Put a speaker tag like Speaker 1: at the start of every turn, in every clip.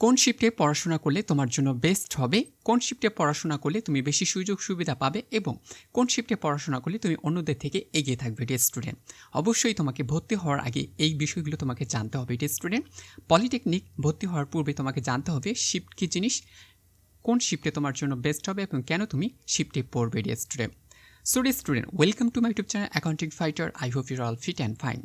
Speaker 1: কোন শিফটে পড়াশোনা করলে তোমার জন্য বেস্ট হবে? কোন শিফটে পড়াশোনা করলে তুমি বেশি সুযোগ সুবিধা পাবে? এবং কোন শিফটে পড়াশোনা করলে তুমি অন্যদের থেকে এগিয়ে থাকবে ডে স্টুডেন্ট অবশ্যই তোমাকে ভর্তি হওয়ার আগে এই বিষয়গুলো তোমাকে জানতে হবে ডে স্টুডেন্ট পলিটেকনিক ভর্তি হওয়ার পূর্বে তোমাকে জানতে হবে শিফট কী জিনিস, কোন শিফটে তোমার জন্য বেস্ট হবে এবং কেন তুমি শিফটে পড়বে day student so day student welcome to my YouTube channel accounting fighter I hope your all fit and fine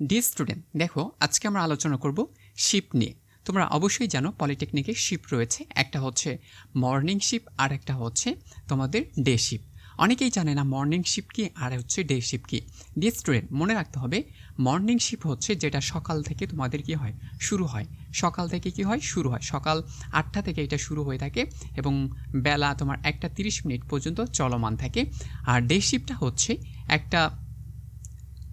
Speaker 1: dear student দেখো, আজকে আমরা আলোচনা করব শিফট নিয়ে। তোমরা অবশ্যই জানো পলিটেকনিকে শিফট রয়েছে। একটা হচ্ছে মর্নিং শিফট আর একটা হচ্ছে তোমাদের ডে শিফট অনেকেই জানে না মর্নিং শিফট কি, আর হচ্ছে ডে শিফট কি। ডি স্টুডেন্ট মনে রাখতে হবে মর্নিং শিফট হচ্ছে যেটা সকাল থেকে তোমাদের কি হয়, শুরু হয়। সকাল থেকে কি হয়, শুরু হয়। সকাল আটটা থেকে এটা শুরু হয়ে থাকে এবং বেলা তোমার একটা তিরিশ মিনিট পর্যন্ত চলমান থাকে। আর ডে শিফটটা হচ্ছে একটা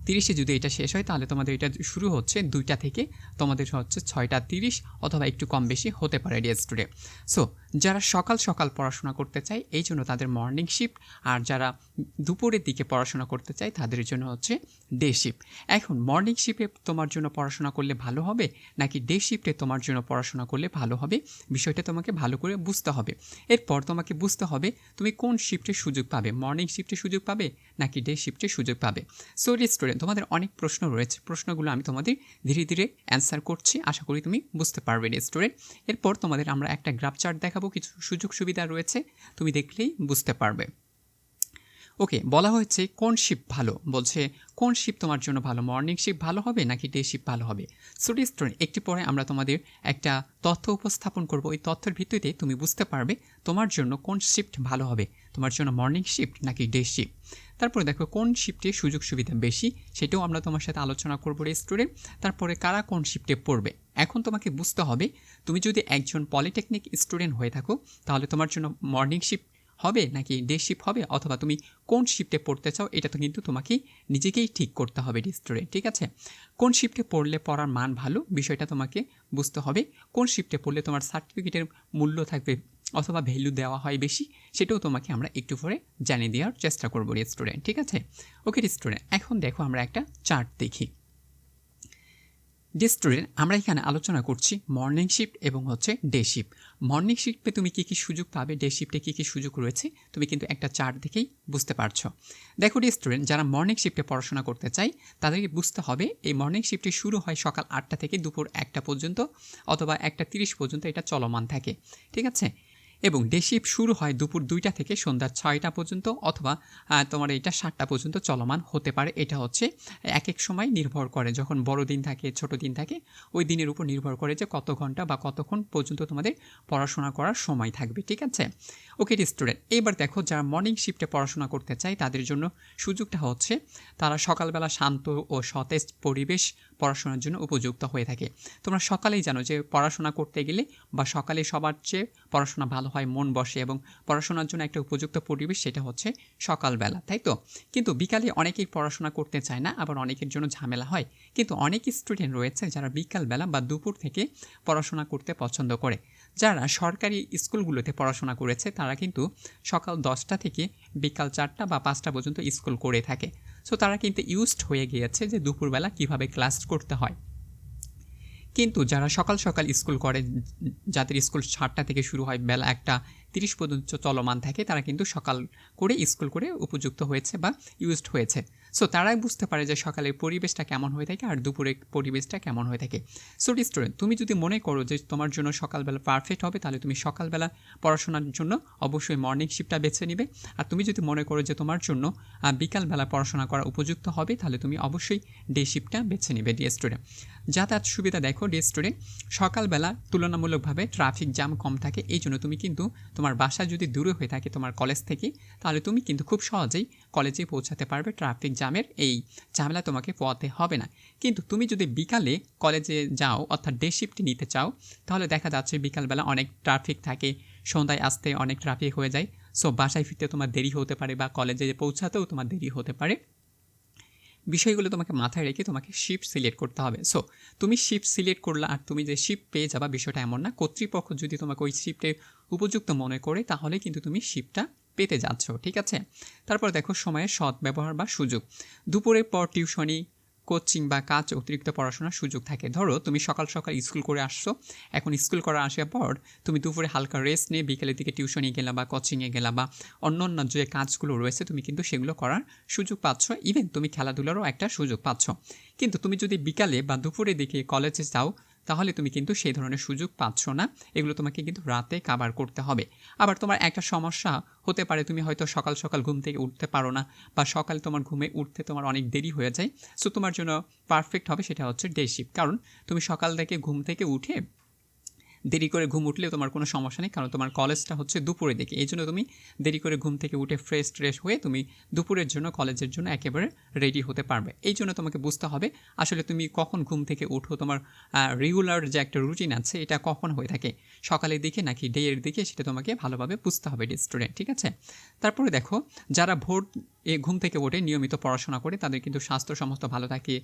Speaker 1: তিরিশে যদি এটা শেষ হয়, তাহলে তোমাদের এটা শুরু হচ্ছে দুইটা থেকে তোমাদের হচ্ছে ছয়টা তিরিশ অথবা একটু কম বেশি হতে পারে ডিয়ার স্টুডেন্ট সো যারা সকাল সকাল পড়াশোনা করতে চায়, এই জন্য তাদের মর্নিং শিফট আর যারা দুপুরের দিকে পড়াশোনা করতে চায়, তাদের জন্য হচ্ছে ডে শিফট এখন মর্নিং শিফটে তোমার জন্য পড়াশোনা করলে ভালো হবে, নাকি ডে শিফটে তোমার জন্য পড়াশোনা করলে ভালো হবে? বিষয়টা তোমাকে ভালো করে বুঝতে হবে। এরপর তোমাকে বুঝতে হবে, তুমি কোন শিফটে সুযোগ পাবে? মর্নিং শিফটে সুযোগ পাবে, নাকি ডে শিফটে সুযোগ পাবে? সো স্টুডেন্ট তোমাদের অনেক প্রশ্ন রয়েছে। প্রশ্নগুলো আমি তোমাদের ধীরে ধীরে অ্যান্সার করছি। আশা করি তুমি বুঝতে পারবে স্টুডেন্ট এরপর তোমাদের আমরা একটা গ্রাফ চার্ট দেখাবো। কিছু সুযোগ সুবিধা রয়েছে, তুমি দেখলেই বুঝতে পারবে। ওকে, বলা হয়েছে, কোন শিপ ভালো? বলছে, কোন শিপ তোমার জন্য ভালো? মর্নিং শিপ ভালো হবে নাকি ডে শিপ ভালো হবে? স্টুডি স্টুডেন্ট একটি পরে আমরা তোমাদের একটা তথ্য উপস্থাপন করব। ওই তথ্যের ভিত্তিতে তুমি বুঝতে পারবে তোমার জন্য কোন শিফট ভালো হবে। তোমার জন্য মর্নিং শিফট নাকি ডে শিফট তারপরে দেখো, কোন শিফটে সুযোগ সুবিধা বেশি? সেটাও আমরা তোমার সাথে আলোচনা করব রে স্টুডেন্ট তারপরে কারা কোন শিফটে পড়বে? এখন তোমাকে বুঝতে হবে, তুমি যদি একজন পলিটেকনিক স্টুডেন্ট হয়ে থাকো, তাহলে তোমার জন্য মর্নিং শিফট হবে নাকি ডে শিফট হবে, অথবা তুমি কোন শিফটে পড়তে চাও, এটা তো কিন্তু তোমাকে নিজেকেই ঠিক করতে হবে স্টুডেন্ট, ঠিক আছে? কোন শিফটে পড়লে পড়ার মান ভালো, বিষয়টা তোমাকে বুঝতে হবে। কোন শিফটে পড়লে তোমার সার্টিফিকেটের মূল্য থাকবে অথবা ভ্যালু দেওয়া হয় বেশি, সেটাও তোমাকে আমরা একটু পরে জানিয়ে দেওয়ার চেষ্টা করব স্টুডেন্ট, ঠিক আছে? ওকে স্টুডেন্ট, এখন দেখো আমরা একটা চার্ট দেখি। যে স্টুডেন্ট আমরা এখানে আলোচনা করছি মর্নিং শিফট এবং হচ্ছে ডে শিফট মর্নিং শিফটে তুমি কী কী সুযোগ পাবে ডে শিফটে কী কী সুযোগ রয়েছে, তুমি কিন্তু একটা চার্ট দেখেই বুঝতে পারছ। দেখো ডে স্টুডেন্ট যারা মর্নিং শিফটে পড়াশোনা করতে চাই তাদেরকে বুঝতে হবে এই মর্নিং শিফটে শুরু হয় সকাল আটটা থেকে দুপুর একটা পর্যন্ত অথবা একটা তিরিশ পর্যন্ত এটা চলমান থাকে। ঠিক আছে? এবং ডে শিফট শুরু হয় দুপুর দুইটা থেকে সন্ধ্যা ছয়টা পর্যন্ত অথবা তোমার এটা সাতটা পর্যন্ত চলমান হতে পারে। এটা হচ্ছে এক এক সময় নির্ভর করে। যখন বড় দিন থাকে, ছোট দিন থাকে, ওই দিনের উপর নির্ভর করে যে কত ঘণ্টা বা কতক্ষণ পর্যন্ত তোমাদের পড়াশোনা করার সময় থাকবে, ঠিক আছে? ওকে স্টুডেন্ট এবার দেখো যারা মর্নিং শিফটে পড়াশোনা করতে চায়, তাদের জন্য সুযোগটা হচ্ছে তারা সকালবেলা শান্ত ও সতেজ পরিবেশ পড়াশোনার জন্য উপযুক্ত হয়ে থাকে। তোমরা সকালেই জানো যে পড়াশোনা করতে গেলে বা সকালে সবার চেয়ে পড়াশোনা ভালো হয়, মন বসে এবং পড়াশোনার জন্য একটা উপযুক্ত পরিবেশ সেটা হচ্ছে সকালবেলা, তাই তো? কিন্তু বিকালে অনেকেই পড়াশোনা করতে চায় না, আবার অনেকের জন্য ঝামেলা হয়। কিন্তু অনেক স্টুডেন্ট রয়েছে যারা বিকালবেলা বা দুপুর থেকে পড়াশোনা করতে পছন্দ করে। যারা সরকারি স্কুলগুলোতে পড়াশোনা করেছে, তারা কিন্তু সকাল দশটা থেকে বিকাল চারটা বা পাঁচটা পর্যন্ত স্কুল করে থাকে। সো তারা কিন্তু ইউজড হয়ে গিয়েছে যে দুপুরবেলা কীভাবে ক্লাস করতে হয়। কিন্তু যারা সকাল সকাল স্কুল করে, যাদের স্কুল সাতটা থেকে শুরু হয়, বেলা একটা তিরিশ পর্যন্ত চলমান থাকে, তারা কিন্তু সকাল করে স্কুল করে উপযুক্ত হয়েছে বা ইউজড হয়েছে। সো তারাই বুঝতে পারে যে সকালের পরিবেশটা কেমন হয়ে থাকে আর দুপুরের পরিবেশটা কেমন হয়ে থাকে। সো স্টুডেন্ট তুমি যদি মনে করো যে তোমার জন্য সকালবেলা পারফেক্ট হবে, তাহলে তুমি সকালবেলা পড়াশোনার জন্য অবশ্যই মর্নিং শিফটটা বেছে নিবে। আর তুমি যদি মনে করো যে তোমার জন্য বিকালবেলা পড়াশোনা করা উপযুক্ত হবে, তাহলে তুমি অবশ্যই ডে শিফটটা বেছে নিবে ডি স্টুডেন্ট যাতায়াত সুবিধা দেখো ডে স্টুডেন্ট সকালবেলা তুলনামূলকভাবে ট্রাফিক জ্যাম কম থাকে। এই জন্য তুমি কিন্তু তোমার বাসা যদি দূরে হয়ে থাকে তোমার কলেজ থেকে, তাহলে তুমি কিন্তু খুব সহজেই কলেজে পৌঁছাতে পারবে ট্রাফিক জ্যামের এই ঝামেলা তোমাকে পোয়াতে হবে না। কিন্তু তুমি যদি বিকালে কলেজে যাও, অর্থাৎ ডে শিফট নিতে চাও, তাহলে দেখা যাচ্ছে বিকালবেলা অনেক ট্রাফিক থাকে, সন্ধ্যায় আসতে অনেক ট্রাফিক হয়ে যায়। সো বাসায় ফিরতে তোমার দেরি হতে পারে বা কলেজে পৌঁছাতেও তোমার দেরি হতে পারে। বিষয়গুলো তোমাকে মাথায় রেখে তোমাকে শিফট সিলেক্ট করতে হবে। সো তুমি শিফট সিলেক্ট করলে আর তুমি যে শিফট পেয়ে যাবা বিষয়টা এমন না। কর্তৃপক্ষ যদি তোমাকে ওই শিফটে উপযুক্ত মনে করে, তাহলে কিন্তু তুমি শিফটটা পেতে যাচ্ছ, ঠিক আছে? তারপর দেখো সময়ের সৎ ব্যবহার বা সুযোগ। দুপুরের পর টিউশনি, কোচিং বা কাজ অতিরিক্ত পড়াশোনার সুযোগ থাকে। ধরো, তুমি সকাল সকাল স্কুল করে আসছো। এখন স্কুল করা আসার পর তুমি দুপুরে হালকা রেস্ট নিয়ে বিকেলের দিকে টিউশনে গেলা বা কোচিংয়ে গেলা বা অন্য অন্য যে কাজগুলো রয়েছে, তুমি কিন্তু সেগুলো করার সুযোগ পাচ্ছ। ইভেন তুমি খেলাধুলারও একটা সুযোগ পাচ্ছ। কিন্তু তুমি যদি বিকালে বা দুপুরের দিকে কলেজে যাও তাহলে তুমি কিন্তু সেই ধরনের সুযোগ পাচ্ছ না। এগুলো তোমাকে কিন্তু রাতে কাবার করতে হবে। আবার তোমার একটা সমস্যা হতে পারে, তুমি হয়তো সকাল সকাল ঘুম থেকে উঠতে পারো না বা সকাল তোমার ঘুমে উঠতে তোমার অনেক দেরি হয়ে যায়। সো তোমার জন্য পারফেক্ট হবে সেটা হচ্ছে ডে শিফট কারণ তুমি সকাল থেকে ঘুম থেকে উঠে দেরি করে ঘুম উঠলেও তোমার কোনো সমস্যা নেই, কারণ তোমার কলেজটা হচ্ছে দুপুরের দিকে। এই জন্য তুমি দেরি করে ঘুম থেকে উঠে ফ্রেশ ট্রেশ হয়ে তুমি দুপুরের জন্য, কলেজের জন্য একেবারে রেডি হতে পারবে। এই জন্য তোমাকে বুঝতে হবে, আসলে তুমি কখন ঘুম থেকে উঠো তোমার রেগুলার যে একটা রুটিন আছে, এটা কখন হয়ে থাকে? সকালের দিকে নাকি ডে এর দিকে? সেটা তোমাকে ভালোভাবে বুঝতে হবে স্টুডেন্ট ঠিক আছে? তারপরে দেখো, যারা ভোর এ ঘুম থেকে ওঠে, নিয়মিত পড়াশোনা করে, তাদের কিন্তু স্বাস্থ্য সমস্ত ভালো থাকে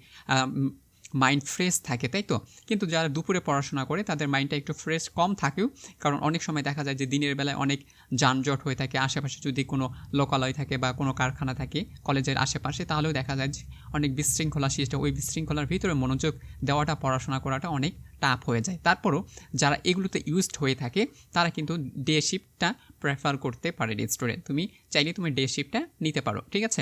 Speaker 1: মাইন্ড ফ্রেশ থাকে, তাই তো? কিন্তু যারা দুপুরে পড়াশোনা করে, তাদের মাইন্ডটা একটু ফ্রেশ কম থাকেও। কারণ অনেক সময় দেখা যায় যে দিনের বেলায় অনেক যানজট হয়ে থাকে, আশেপাশে যদি কোনো লোকালয় থাকে বা কোনো কারখানা থাকে, কলেজের আশেপাশে, তাহলেও দেখা যায় যে অনেক বিশৃঙ্খলা সৃষ্টি ওই বিশৃঙ্খলার ভিতরে মনোযোগ দেওয়াটা, পড়াশোনা করাটা অনেক টাফ হয়ে যায়। তারপরও যারা এগুলোতে ইউজড হয়ে থাকে, তারা কিন্তু ডে শিফটটা প্রেফার করতে পারে স্টুডেন্ট তুমি চাইলে তুমি ডে শিফটটা নিতে পারো, ঠিক আছে?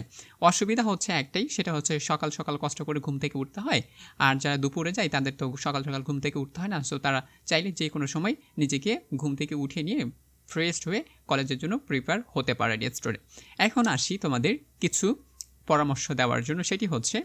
Speaker 1: অসুবিধা হচ্ছে একটাই, সেটা হচ্ছে সকাল সকাল কষ্ট করে ঘুম থেকে উঠতে হয়, আর যারা দুপুরে যায়, তাদের তো সকাল সকাল ঘুম থেকে উঠতে হয় না সো তারা চাইলে যে কোনো সময় নিজেকে ঘুম থেকে উঠে নিয়ে ফ্রেশড হয়ে কলেজের জন্য প্রিপেয়ার হতে পারে স্টুডেন্ট এখন আসি তোমাদের কিছু পরামর্শ দেওয়ার জন্য, সেটি হচ্ছে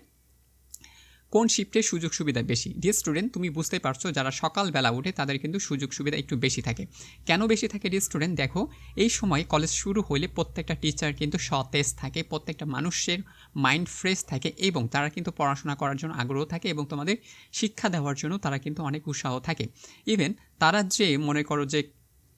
Speaker 1: কোন শিফটে সুযোগ সুবিধা বেশি? ডিয়ার স্টুডেন্ট তুমি বুঝতে পারছ যারা সকালবেলা উঠে তাদের কিন্তু সুযোগ সুবিধা একটু বেশি থাকে। কেন বেশি থাকে ডিয়ার স্টুডেন্ট দেখো, এই সময় কলেজ শুরু হলে প্রত্যেকটা টিচার কিন্তু সতেজ থাকে, প্রত্যেকটা মানুষের মাইন্ড ফ্রেশ থাকে এবং তারা কিন্তু পড়াশোনা করার জন্য আগ্রহ থাকে এবং তোমাদের শিক্ষা দেওয়ার জন্য তারা কিন্তু অনেক উৎসাহ থাকে। ইভেন তারা যে মনে করো যে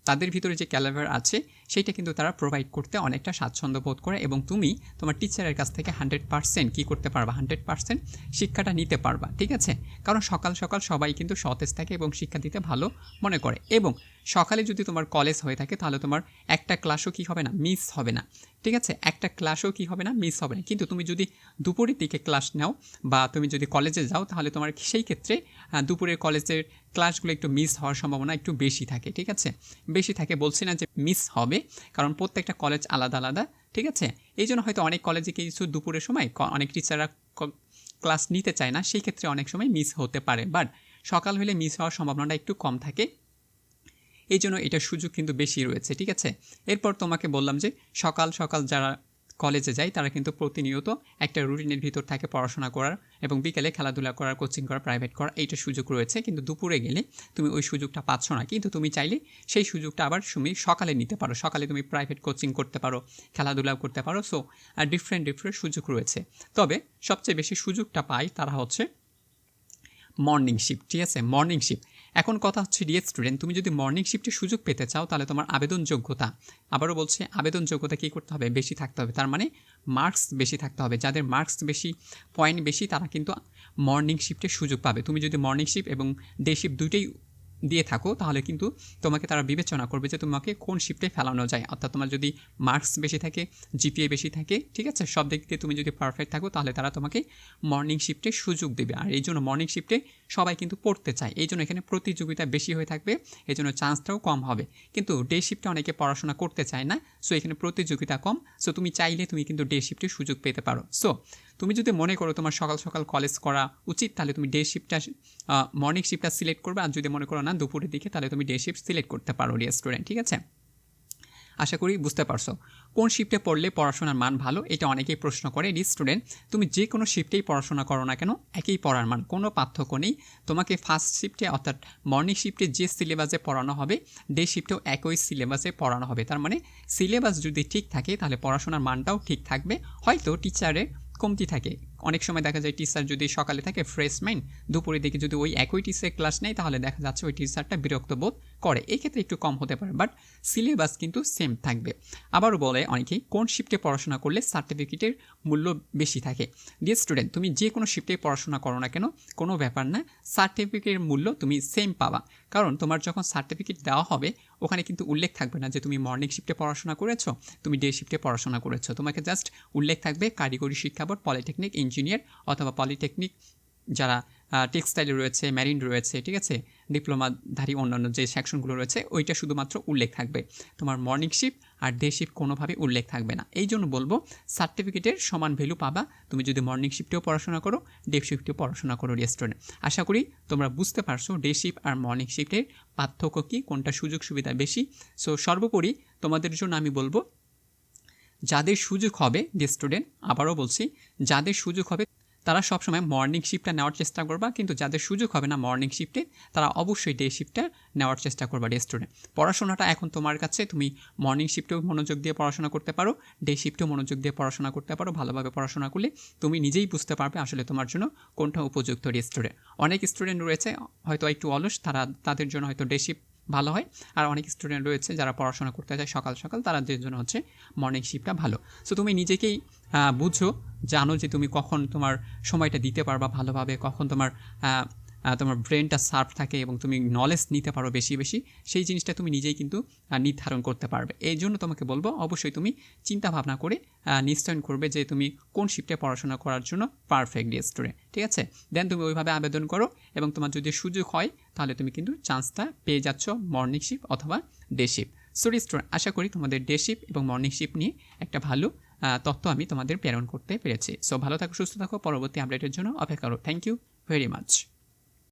Speaker 1: তাদের ভিতরে যে ক্যালাভার আছে সেইটা কিন্তু তারা প্রোভাইড করতে অনেকটা স্বাচ্ছন্দ্য বোধ করে এবং তুমি তোমার টিচারের কাছ থেকে হান্ড্রেড পার্সেন্ট কী করতে পারবা? হান্ড্রেড পার্সেন্ট শিক্ষাটা নিতে পারবা, ঠিক আছে? কারণ সকাল সকাল সবাই কিন্তু সতেজ থাকে এবং শিক্ষা দিতে ভালো মনে করে এবং সকালে যদি তোমার কলেজ হয়ে থাকে তাহলে তোমার একটা ক্লাসও কী হবে না? মিস হবে না। ঠিক আছে? একটা ক্লাসও কি হবে না? মিস হবে না। কিন্তু তুমি যদি দুপুরের দিকে ক্লাস নাও বা তুমি যদি কলেজে যাও, তাহলে তোমার সেই ক্ষেত্রে দুপুরের কলেজের ক্লাসগুলো একটু মিস হওয়ার সম্ভাবনা একটু বেশি থাকে, ঠিক আছে? বেশি থাকে বলছি না যে মিস হবে, কারণ প্রত্যেকটা কলেজ আলাদা আলাদা, ঠিক আছে? এই জন্য হয়তো অনেক কলেজে কিছু দুপুরের সময় অনেক টিচাররা ক্লাস নিতে চায় না, সেই ক্ষেত্রে অনেক সময় মিস হতে পারে। বাট সকাল হলে মিস হওয়ার সম্ভাবনাটা একটু কম থাকে। এই জন্য এটার সুযোগ কিন্তু বেশি রয়েছে, ঠিক আছে? এরপর তোমাকে বললাম যে সকাল সকাল যারা কলেজে যায়, তারা কিন্তু প্রতিনিয়ত একটা রুটিনের ভিতর থাকে পড়াশোনা করার এবং বিকেলে খেলাধুলা করার কোচিং করা প্রাইভেট করা এইটা সুযোগ রয়েছে। কিন্তু দুপুরে গেলে তুমি ওই সুযোগটা পাচ্ছ না। কিন্তু তুমি চাইলে সেই সুযোগটা আবার তুমি সকালে নিতে পারো। সকালে তুমি প্রাইভেট কোচিং করতে পারো, খেলাধুলাও করতে পারো। সো আর ডিফারেন্ট ডিফারেন্ট সুযোগ রয়েছে। তবে সবচেয়ে বেশি সুযোগটা পায় তারা হচ্ছে মর্নিং শিফট ঠিক আছে? মর্নিং শিফট এখন কথা হচ্ছে ডিএ স্টুডেন্ট তুমি যদি মর্নিং শিফটে সুযোগ পেতে চাও, তাহলে তোমার আবেদন যোগ্যতা। আবারও বলছে, আবেদন যোগ্যতা কী করতে হবে? বেশি থাকতে হবে। তার মানে মার্কস বেশি থাকতে হবে। যাদের মার্কস বেশি পয়েন্ট বেশি, তারা কিন্তু মর্নিং শিফটে সুযোগ পাবে। তুমি যদি মর্নিং শিফট এবং ডে শিফট দুইটাই দিয়ে থাকো, তাহলে কিন্তু তোমাকে তারা বিবেচনা করবে যে তোমাকে কোন শিফটে ফেলানো যায়। অর্থাৎ তোমার যদি মার্কস বেশি থাকে জিপিএ বেশি থাকে, ঠিক আছে? সব দিক দিয়ে তুমি যদি পারফেক্ট থাকো, তাহলে তারা তোমাকে মর্নিং শিফটে সুযোগ দেবে। আর এই জন্য মর্নিং শিফটে সবাই কিন্তু পড়তে চায়। এই জন্য এখানে প্রতিযোগিতা বেশি হয়ে থাকবে, এই জন্য চান্সটাও কম হবে। কিন্তু ডে শিফটে অনেকে পড়াশোনা করতে চায় না সো এখানে প্রতিযোগিতা কম। সো তুমি চাইলে তুমি কিন্তু ডে শিফটে সুযোগ পেতে পারো। সো তুমি যদি মনে করো তোমার সকাল সকাল কলেজ করা উচিত, তাহলে তুমি ডে শিফটটা মর্নিং শিফটটা সিলেক্ট করবে। আর যদি মনে করো না, দুপুরের দিকে, তাহলে তুমি ডে শিফট সিলেক্ট করতে পারো রেস্টুরেন্ট ঠিক আছে? আশা করি বুঝতে পারছ। কোন শিফটে পড়লে পড়াশোনার মান ভালো? এটা অনেকেই প্রশ্ন করে ডি স্টুডেন্ট তুমি যে কোনো শিফটেই পড়াশোনা করো না কেন? একই পড়ার মান, কোনো পার্থক্য নেই। তোমাকে ফার্স্ট শিফটে অর্থাৎ মর্নিং শিফটে যে সিলেবাসে পড়ানো হবে ডে শিফটেও একই সিলেবাসে পড়ানো হবে। তার মানে সিলেবাস যদি ঠিক থাকে, তাহলে পড়াশোনার মানটাও ঠিক থাকবে। হয়তো টিচারে কমতি থাকে। অনেক সময় দেখা যায় টিচার যদি সকালে থাকে ফ্রেশ মাইন্ড দুপুরের দিকে যদি ওই একই টিচার ক্লাস নেয়, তাহলে দেখা যাচ্ছে ওই টিচারটা বিরক্ত বোধ করে। এই ক্ষেত্রে একটু কম হতে পারে বাট সিলেবাস কিন্তু সেম থাকবে। আবারও বলে অনেকেই, কোন শিফটে পড়াশোনা করলে সার্টিফিকেটের মূল্য বেশি থাকে? ডিয়ার স্টুডেন্ট তুমি যে কোনো শিফটে পড়াশোনা করো না কেন, কোনো ব্যাপার না সার্টিফিকেটের মূল্য তুমি সেম পাবা। কারণ তোমার যখন সার্টিফিকেট দেওয়া হবে, ওখানে কিন্তু উল্লেখ থাকবে না যে তুমি মর্নিং শিফটে পড়াশোনা করেছ, তুমি ডে শিফটে পড়াশোনা করেছ। তোমাকে জাস্ট উল্লেখ থাকবে কারিগরি শিক্ষা বোর্ড পলিটেকনিক ইঞ্জিনিয়ার ইঞ্জিনিয়ার অথবা পলিটেকনিক, যারা টেক্সটাইল রয়েছে, ম্যারিন রয়েছে, ঠিক আছে? ডিপ্লোমাধারী অন্যান্য যে সেকশনগুলো রয়েছে, ওইটা শুধুমাত্র উল্লেখ থাকবে। তোমার মর্নিং শিফট আর ডে শিফট কোনোভাবে উল্লেখ থাকবে না। এই জন্য বলব, সার্টিফিকেটের সমান ভ্যালু পাবা। তুমি যদি মর্নিং শিফটেও পড়াশোনা করো, ডে শিফটেও পড়াশোনা করো রেস্টুরেন্ট। আশা করি তোমরা বুঝতে পারছ ডে শিফট আর মর্নিং শিফটের পার্থক্য কী, কোনটা সুযোগ সুবিধা বেশি। সো সর্বোপরি তোমাদের জন্য আমি বলব যাদের সুযোগ হবে ডে স্টুডেন্ট আবারও বলছি, যাদের সুযোগ হবে, তারা সবসময় মর্নিং শিফটটা নেওয়ার চেষ্টা করবা, কিন্তু যাদের সুযোগ হবে না মর্নিং শিফটে তারা অবশ্যই ডে শিফটটা নেওয়ার চেষ্টা করবা ডে স্টুডেন্ট পড়াশোনাটা এখন তোমার কাছে, তুমি মর্নিং শিফটেও মনোযোগ দিয়ে পড়াশোনা করতে পারো ডে শিফটেও মনোযোগ দিয়ে পড়াশোনা করতে পারো, ভালোভাবে পড়াশোনা করলে তুমি নিজেই বুঝতে পারবে আসলে তোমার জন্য কোনটা উপযুক্ত ডে স্টুডেন্ট অনেক স্টুডেন্ট রয়েছে, হয়তো একটু অলস, তারা, তাদের জন্য হয়তো ডে শিফট ভালো হয়। আর অনেক স্টুডেন্ট রয়েছে যারা পড়াশোনা করতে চায় সকাল সকাল তাদের জন্য হচ্ছে মর্নিং শিফটটা ভালো। সো তুমি নিজেকেই বুঝো, জানো যে তুমি কখন তোমার সময়টা দিতে পারবা ভালোভাবে, কখন তোমার তোমার ব্রেনটা সার্ভ থাকে এবং তুমি নলেজ নিতে পারো বেশি বেশি, সেই জিনিসটা তুমি নিজেই কিন্তু নির্ধারণ করতে পারবে। এই জন্য তোমাকে বলব, অবশ্যই তুমি চিন্তা ভাবনা করে নিশ্চয়ন করবে যে তুমি কোন শিফটে পড়াশোনা করার জন্য পারফেক্ট স্টুডেন্ট ঠিক আছে? দেন তুমি ওইভাবে আবেদন করো এবং তোমার যদি সুযোগ হয়, তাহলে তুমি কিন্তু চান্সটা পেয়ে যাচ্ছ মর্নিং শিফট অথবা ডে শিফট সো স্টুডেন্ট আশা করি তোমাদের ডে শিফট এবং মর্নিং শিফট নিয়ে একটা ভালো তথ্য আমি তোমাদের প্রেরণ করতে পেরেছি। সো ভালো থাকো, সুস্থ থাকো, পরবর্তী আপডেটের জন্য অপেক্ষা করো। Thank you very much